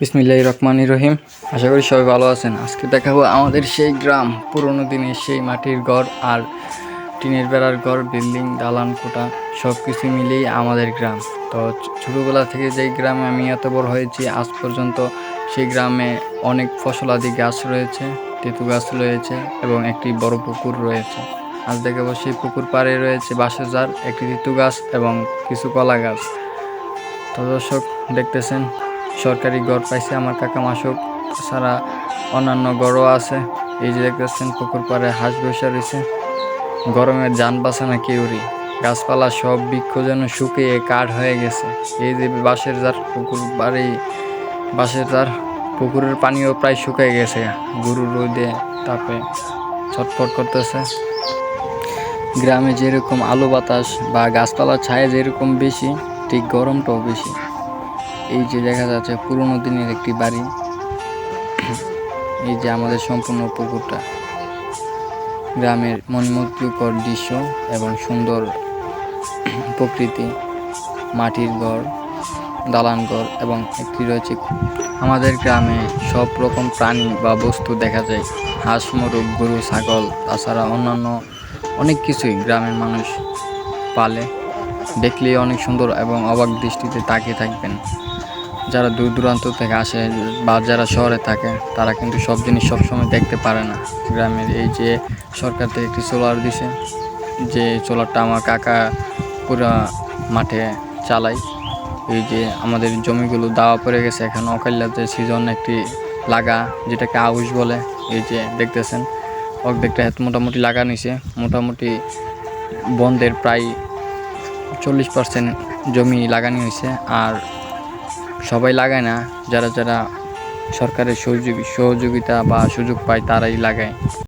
বিসমিল্লাহ রহমান রহিম। আশা করি সবাই ভালো আছেন। আজকে দেখাবো আমাদের সেই গ্রাম, পুরোনো দিনের সেই মাটির ঘর আর টিনের বেড়ার ঘর, বিল্ডিং, দালান কোটা সব কিছু মিলিয়েই আমাদের গ্রাম। তো ছোটোবেলা থেকে যেই গ্রামে আমি এত বড় হয়েছি, আজ পর্যন্ত সেই গ্রামে অনেক ফসলাদি গাছ রয়েছে, তেঁতু গাছ রয়েছে এবং একটি বড় পুকুর রয়েছে। আজ দেখাবো সেই পুকুর পাড়ে রয়েছে জার একটি তেঁতু গাছ এবং কিছু কলা গাছ। তো দর্শক, দেখতেছেন সরকারি গড় পাইছে আমার কাকা মাসক, তাছাড়া অন্যান্য গড়ও আছে। এই যে দেখতেছেন পুকুর পাড়ে হাঁস বসে রয়েছে। গরমে যান বাসা না কেউরি গাছপালা সব বৃক্ষ যেন শুকিয়ে কাঠ হয়ে গেছে। এই যে বাঁশের যার পুকুর বাড়ি, বাঁশের যার পুকুরের পানিও প্রায় শুকিয়ে গেছে। গরু রোদে তাপে ছটফট করতেছে। গ্রামে যেরকম আলো বাতাস বা গাছপালা ছায়া যেরকম বেশি, ঠিক গরমটাও বেশি। এই যে দেখা যাচ্ছে পুরোনো দিনের একটি বাড়ি। এই যে আমাদের সম্পূর্ণ পুকুরটা। গ্রামের মনমুগ্ধকর দৃশ্য এবং সুন্দর প্রকৃতি, মাটির ঘর, দালান ঘর এবং একটি রয়েছে আমাদের গ্রামে সব রকম প্রাণী বা বস্তু দেখা যায়। হাঁস, মোরগ, গরু, ছাগল, তাছাড়া অন্যান্য অনেক কিছুই গ্রামের মানুষ পালে। দেখলে অনেক সুন্দর এবং অবাক দৃষ্টিতে তাকিয়ে থাকবেন। যারা দূর দূরান্ত থেকে আসে বা যারা শহরে থাকে, তারা কিন্তু সব জিনিস সবসময় দেখতে পারে না। গ্রামের এই যে সরকার থেকে একটি সোলার দিছে, যে সোলারটা আমার কাকা পুরা মাঠে চালায়। এই যে আমাদের জমিগুলো দাওয়া পড়ে গেছে, এখন অকাল্যাতে সিজন একটি লাগা, যেটাকে আউশ বলে। এই যে দেখতেছেন, অর্ধেকটা মোটামুটি লাগা নিছে, মোটামুটি বন্ধের প্রায় চল্লিশ পার্সেন্ট জমি লাগানি হয়েছে আর সবাই লাগায় না, যারা যারা সরকারের সহযোগী সহযোগিতা বা সুযোগ পায় তারাই লাগায়।